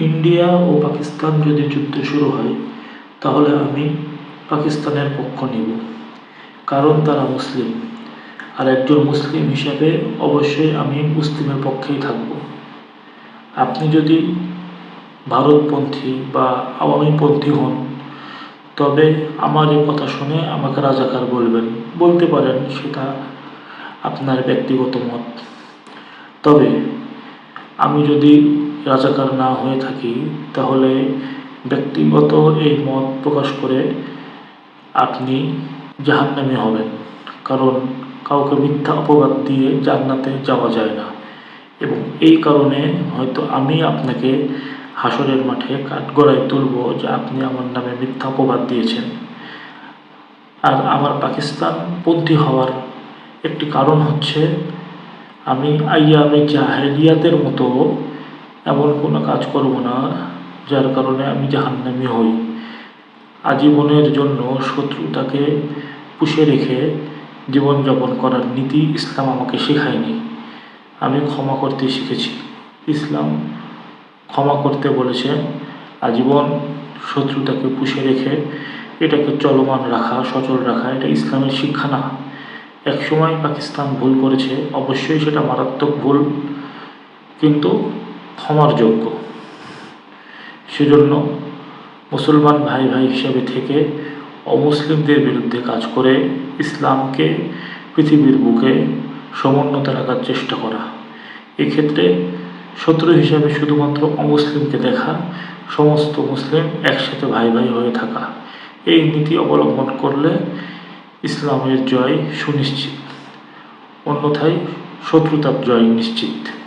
India ও পাকিস্তান যদি যুদ্ধ শুরু হয়, তাহলে আমি পাকিস্তানের পক্ষ নেব। কারণ তারা মুসলিম। আর একজন মুসলিম হিসাবে অবশ্যই আমি মুসলিমের পক্ষেই থাকব। আপনি যদি ভারতপন্থী বা আওয়ামীপন্থী হন, তবে আমার এই কথা শুনে আমাকে রাজাকার বলবেন। বলতে পারেন সেটা আপনার ব্যক্তিগত মত। তবে আমি যদি রাজাকার না হয়ে থাকি, তাহলে ব্যক্তিগত এই মত প্রকাশ করে আপনি জাহান্নামী হবেন। কারণ কাউকে মিথ্যা অপবাদ দিয়ে জান্নাতে যাওয়া যায় না। এবং এই কারণে হয়তো আমি আপনাকে হাসরের মাঠে কাঠগড়ায় তুলব যে আপনি আমার নামে মিথ্যা অপবাদ দিয়েছেন। আর আমার পাকিস্তানপন্থী হওয়ার একটি কারণ হচ্ছে, আমি আইয়া আইয়ামে জাহেলিয়াতের মতো এমন কোনো কাজ করব না, যার কারণে আমি জাহান্নামি হই। আজীবনের জন্য শত্রুতাকে পুষে রেখে জীবনযাপন করার নীতি ইসলাম আমাকে শেখায়নি। আমি ক্ষমা করতে শিখেছি। ইসলাম ক্ষমা করতে বলেছে, আজীবন শত্রুতাকে পুষে রেখে এটাকে চলমান রাখা, সচল রাখা, এটা ইসলামের শিক্ষা না। একসময় পাকিস্তান ভুল করেছে, অবশ্যই সেটা মারাত্মক ভুল। কিন্তু ক্ষমার যোগ্য। সেজন্য মুসলমান ভাই ভাই হিসেবে থেকে অমুসলিমদের বিরুদ্ধে কাজ করে ইসলামকে পৃথিবীর বুকে সমুন্নত রাখার চেষ্টা করা। এক্ষেত্রে শত্রু হিসাবে শুধুমাত্র অমুসলিমকে দেখা, সমস্ত মুসলিম একসাথে ভাই ভাই হয়ে থাকা, এই নীতি অবলম্বন করলে ইসলামের জয় সুনিশ্চিত। অন্যথায় শত্রুতার জয় নিশ্চিত।